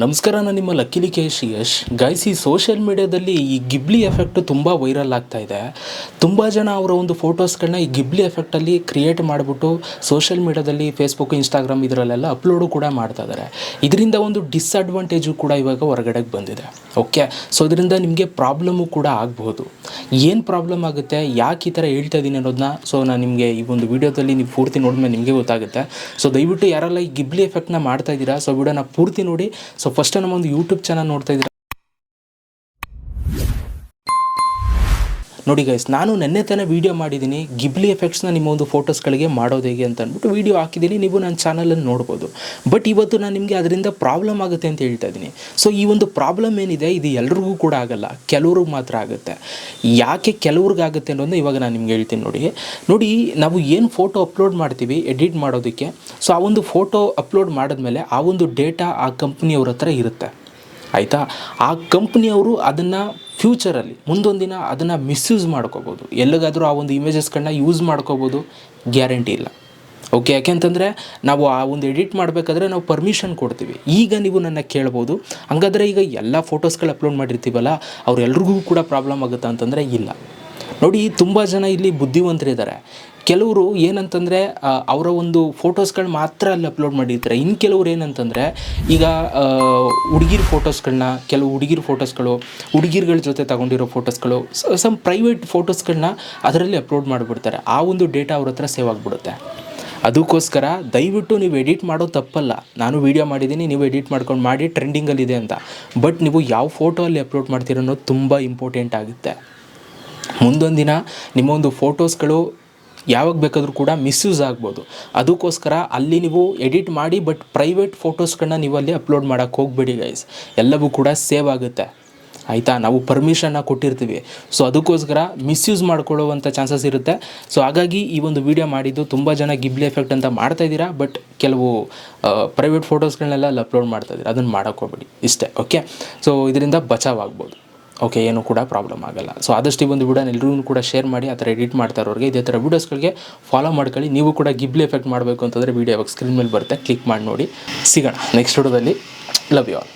ನಮಸ್ಕಾರ, ನಾನು ನಿಮ್ಮ ಲಕ್ಕಿಲಿ ಕೇಶ್ ಯಶ್. ಗೈಸ್ ಈ ಸೋಷಿಯಲ್ ಮೀಡಿಯಾದಲ್ಲಿ ಈ ಗಿಬ್ಲಿ ಎಫೆಕ್ಟ್ ತುಂಬ ವೈರಲ್ ಆಗ್ತಾ ಇದೆ. ತುಂಬ ಜನ ಅವರ ಒಂದು ಫೋಟೋಸ್ಗಳನ್ನ ಈ ಗಿಬ್ಲಿ ಎಫೆಕ್ಟಲ್ಲಿ ಕ್ರಿಯೇಟ್ ಮಾಡಿಬಿಟ್ಟು ಸೋಷಿಯಲ್ ಮೀಡಿಯಾದಲ್ಲಿ ಫೇಸ್ಬುಕ್ ಇನ್ಸ್ಟಾಗ್ರಾಮ್ ಇದರಲ್ಲೆಲ್ಲ ಅಪ್ಲೋಡು ಕೂಡ ಮಾಡ್ತಾ ಇದ್ದಾರೆ ಇದರಿಂದ ಒಂದು ಡಿಸ್ಅಡ್ವಾಂಟೇಜು ಕೂಡ ಇವಾಗ ಹೊರಗಡೆಗೆ ಬಂದಿದೆ. ಓಕೆ ಸೊ ಇದರಿಂದ ನಿಮಗೆ ಪ್ರಾಬ್ಲಮ್ಮು ಕೂಡ ಆಗಬಹುದು ಏನು ಪ್ರಾಬ್ಲಮ್ ಆಗುತ್ತೆ? ಯಾಕೆ ಈ ಥರ ಹೇಳ್ತಾ ಇದ್ದೀನಿ ಅನ್ನೋದನ್ನ ಸೊ ನಾನು ನಿಮಗೆ ಈ ಒಂದು ವಿಡಿಯೋದಲ್ಲಿ ನೀವು ಪೂರ್ತಿ ನೋಡಿದ್ಮೇಲೆ ನಿಮಗೆ ಗೊತ್ತಾಗುತ್ತೆ. ಸೊ ದಯವಿಟ್ಟು ಯಾರೆಲ್ಲ ಈ ಗಿಬ್ಲಿ ಎಫೆಕ್ಟ್ನ ಮಾಡ್ತಾ ಇದ್ದೀರಾ ಸೊ ವಿಡಿಯೋನ ಪೂರ್ತಿ ನೋಡಿ ಸೊ ಫಸ್ಟ್ ನಮ್ಮ ಒಂದು ಯೂಟ್ಯೂಬ್ ಚಾನಲ್ ನೋಡ್ತಾ ಇದ್ದೀರಾ? ನೋಡಿ ಗೈಸ್ ನಾನು ನೆನ್ನೆ ತಾನೇ ವೀಡಿಯೋ ಮಾಡಿದ್ದೀನಿ. ಗಿಬ್ಲಿ ಎಫೆಕ್ಟ್ಸ್ನ ನಿಮ್ಮ ಒಂದು ಫೋಟೋಸ್ಗಳಿಗೆ ಮಾಡೋದು ಹೇಗೆ ಅಂತ ಅಂದ್ಬಿಟ್ಟು ವೀಡಿಯೋ ಹಾಕಿದ್ದೀನಿ. ನೀವು ನನ್ನ ಚಾನಲಲ್ಲಿ ನೋಡ್ಬೋದು. ಬಟ್ ಇವತ್ತು ನಾನು ನಿಮಗೆ ಅದರಿಂದ ಪ್ರಾಬ್ಲಮ್ ಆಗುತ್ತೆ ಅಂತ ಹೇಳ್ತಾ ಇದ್ದೀನಿ. ಸೊ ಈ ಒಂದು ಪ್ರಾಬ್ಲಮ್ ಏನಿದೆ, ಇದು ಎಲ್ರಿಗೂ ಕೂಡ ಆಗಲ್ಲ. ಕೆಲವ್ರಿಗೆ ಮಾತ್ರ ಆಗುತ್ತೆ. ಯಾಕೆ ಕೆಲವ್ರಿಗಾಗುತ್ತೆ ಅನ್ನೋದನ್ನ ಇವಾಗ ನಾನು ನಿಮ್ಗೆ ಹೇಳ್ತೀನಿ ನೋಡಿ. ನೋಡಿ, ನಾವು ಏನು ಫೋಟೋ ಅಪ್ಲೋಡ್ ಮಾಡ್ತೀವಿ ಎಡಿಟ್ ಮಾಡೋದಕ್ಕೆ. ಸೊ ಆ ಒಂದು ಫೋಟೋ ಅಪ್ಲೋಡ್ ಮಾಡಿದ್ಮೇಲೆ ಆ ಒಂದು ಡೇಟಾ ಆ ಕಂಪ್ನಿಯವ್ರ ಹತ್ರ ಇರುತ್ತೆ. ಆಯಿತಾ? ಆ ಕಂಪ್ನಿಯವರು ಅದನ್ನು ಫ್ಯೂಚರಲ್ಲಿ ದಿನ ಅದನ್ನು ಮಿಸ್ಯೂಸ್ ಮಾಡ್ಕೋಬೋದು. ಎಲ್ಲಿಗಾದರೂ ಆ ಒಂದು ಇಮೇಜಸ್ಗಳನ್ನ ಯೂಸ್ ಮಾಡ್ಕೋಬೋದು. ಗ್ಯಾರಂಟಿ ಇಲ್ಲ. ಓಕೆ ಯಾಕೆಂತಂದರೆ ನಾವು ಆ ಒಂದು ಎಡಿಟ್ ಮಾಡಬೇಕಾದ್ರೆ ನಾವು ಪರ್ಮಿಷನ್ ಕೊಡ್ತೀವಿ. ಈಗ ನೀವು ನನ್ನ ಕೇಳ್ಬೋದು, ಹಂಗಾದ್ರೆ ಈಗ ಎಲ್ಲ ಫೋಟೋಸ್ಗಳು ಅಪ್ಲೋಡ್ ಮಾಡಿರ್ತೀವಲ್ಲ ಅವ್ರೆಲ್ರಿಗೂ ಕೂಡ ಪ್ರಾಬ್ಲಮ್ ಆಗುತ್ತಾ ಅಂತಂದರೆ ಇಲ್ಲ. ನೋಡಿ, ತುಂಬ ಜನ ಇಲ್ಲಿ ಬುದ್ಧಿವಂತರಿದ್ದಾರೆ ಕೆಲವರು ಏನಂತಂದರೆ ಅವರ ಒಂದು ಫೋಟೋಸ್ಗಳು ಮಾತ್ರ ಅಲ್ಲಿ ಅಪ್ಲೋಡ್ ಮಾಡಿರ್ತಾರೆ. ಇನ್ನು ಕೆಲವ್ರು ಏನಂತಂದರೆ, ಈಗ ಹುಡುಗಿರ ಫೋಟೋಸ್ಗಳನ್ನ ಕೆಲವು ಹುಡುಗಿರ ಫೋಟೋಸ್ಗಳು, ಹುಡುಗಿರ್ಗಳ ಜೊತೆ ತಗೊಂಡಿರೋ ಫೋಟೋಸ್ಗಳು ಸಮ್ ಪ್ರೈವೇಟ್ ಫೋಟೋಸ್ಗಳನ್ನ ಅದರಲ್ಲಿ ಅಪ್ಲೋಡ್ ಮಾಡಿಬಿಡ್ತಾರೆ. ಆ ಒಂದು ಡೇಟಾ ಅವ್ರ ಹತ್ರ ಸೇವ್ ಆಗಿಬಿಡುತ್ತೆ. ಅದಕ್ಕೋಸ್ಕರ ದಯವಿಟ್ಟು ನೀವು ಎಡಿಟ್ ಮಾಡೋ ತಪ್ಪಲ್ಲ. ನಾನು ವೀಡಿಯೋ ಮಾಡಿದ್ದೀನಿ, ನೀವು ಎಡಿಟ್ ಮಾಡ್ಕೊಂಡು ಮಾಡಿ, ಟ್ರೆಂಡಿಂಗಲ್ಲಿದೆ ಅಂತ. ಬಟ್ ನೀವು ಯಾವ ಫೋಟೋ ಅಲ್ಲಿ ಅಪ್ಲೋಡ್ ಮಾಡ್ತೀರೋ ಅನ್ನೋದು ತುಂಬ ಇಂಪಾರ್ಟೆಂಟ್ ಆಗುತ್ತೆ. ಮುಂದೊಂದು ದಿನ ನಿಮ್ಮ ಒಂದು ಫೋಟೋಸ್ಗಳು ಯಾವಾಗ ಬೇಕಾದರೂ ಕೂಡ ಮಿಸ್ಯೂಸ್ ಆಗ್ಬೋದು. ಅದಕ್ಕೋಸ್ಕರ ಅಲ್ಲಿ ನೀವು ಎಡಿಟ್ ಮಾಡಿ, ಬಟ್ ಪ್ರೈವೇಟ್ ಫೋಟೋಸ್ಗಳನ್ನ ನೀವು ಅಲ್ಲಿ ಅಪ್ಲೋಡ್ ಮಾಡೋಕ್ಕೆ ಹೋಗಬೇಡಿ ಗೈಸ್ ಎಲ್ಲವೂ ಕೂಡ ಸೇವ್ ಆಗುತ್ತೆ. ಆಯಿತಾ? ನಾವು ಪರ್ಮಿಷನ್ನ ಕೊಟ್ಟಿರ್ತೀವಿ. ಸೊ ಅದಕ್ಕೋಸ್ಕರ ಮಿಸ್ಯೂಸ್ ಮಾಡ್ಕೊಳ್ಳುವಂಥ ಚಾನ್ಸಸ್ ಇರುತ್ತೆ. ಸೊ ಹಾಗಾಗಿ ಈ ಒಂದು ವಿಡಿಯೋ ಮಾಡಿದ್ದು ತುಂಬ ಜನ ಗಿಬ್ಲಿ ಎಫೆಕ್ಟ್ ಅಂತ ಮಾಡ್ತಾ ಇದ್ದೀರಾ, ಬಟ್ ಕೆಲವು ಪ್ರೈವೇಟ್ ಫೋಟೋಸ್ಗಳನ್ನೆಲ್ಲ ಅಲ್ಲಿ ಅಪ್ಲೋಡ್ ಮಾಡ್ತಾ ಇದ್ದೀರಾ. ಅದನ್ನು ಮಾಡೋಕ್ಕೋಗ್ಬೇಡಿ ಇಷ್ಟೇ ಓಕೆ ಸೊ ಇದರಿಂದ ಬಚಾವ್ ಆಗ್ಬೋದು. ಓಕೆ ಏನು ಕೂಡ ಪ್ರಾಬ್ಲಮ್ ಆಗಲ್ಲ. ಸೊ ಆದಷ್ಟು ಒಂದು ವಿಡಿಯೋನ ಎಲ್ಲರೂ ಕೂಡ ಶೇರ್ ಮಾಡಿ, ಆ ಥರ ಎಡಿಟ್ ಮಾಡ್ತಾ ಇರೋರಿಗೆ ಇದೇ ಥರ ವೀಡಿಯೋಸ್ಗಳಿಗೆ ಫಾಲೋ ಮಾಡ್ಕೊಳ್ಳಿ. ನೀವು ಕೂಡ ಗಿಬ್ಲಿ ಎಫೆಕ್ಟ್ ಮಾಡಬೇಕು ಅಂತಂದರೆ ವೀಡಿಯೋ ಸ್ಕ್ರೀನ್ ಮೇಲೆ ಬರುತ್ತೆ ಕ್ಲಿಕ್ ಮಾಡಿ ನೋಡಿ. ಸಿಗೋಣ. ನೆಕ್ಸ್ಟ್ ವಿಡಿಯೋದಲ್ಲಿ ಲವ್ ಯು ಆಲ್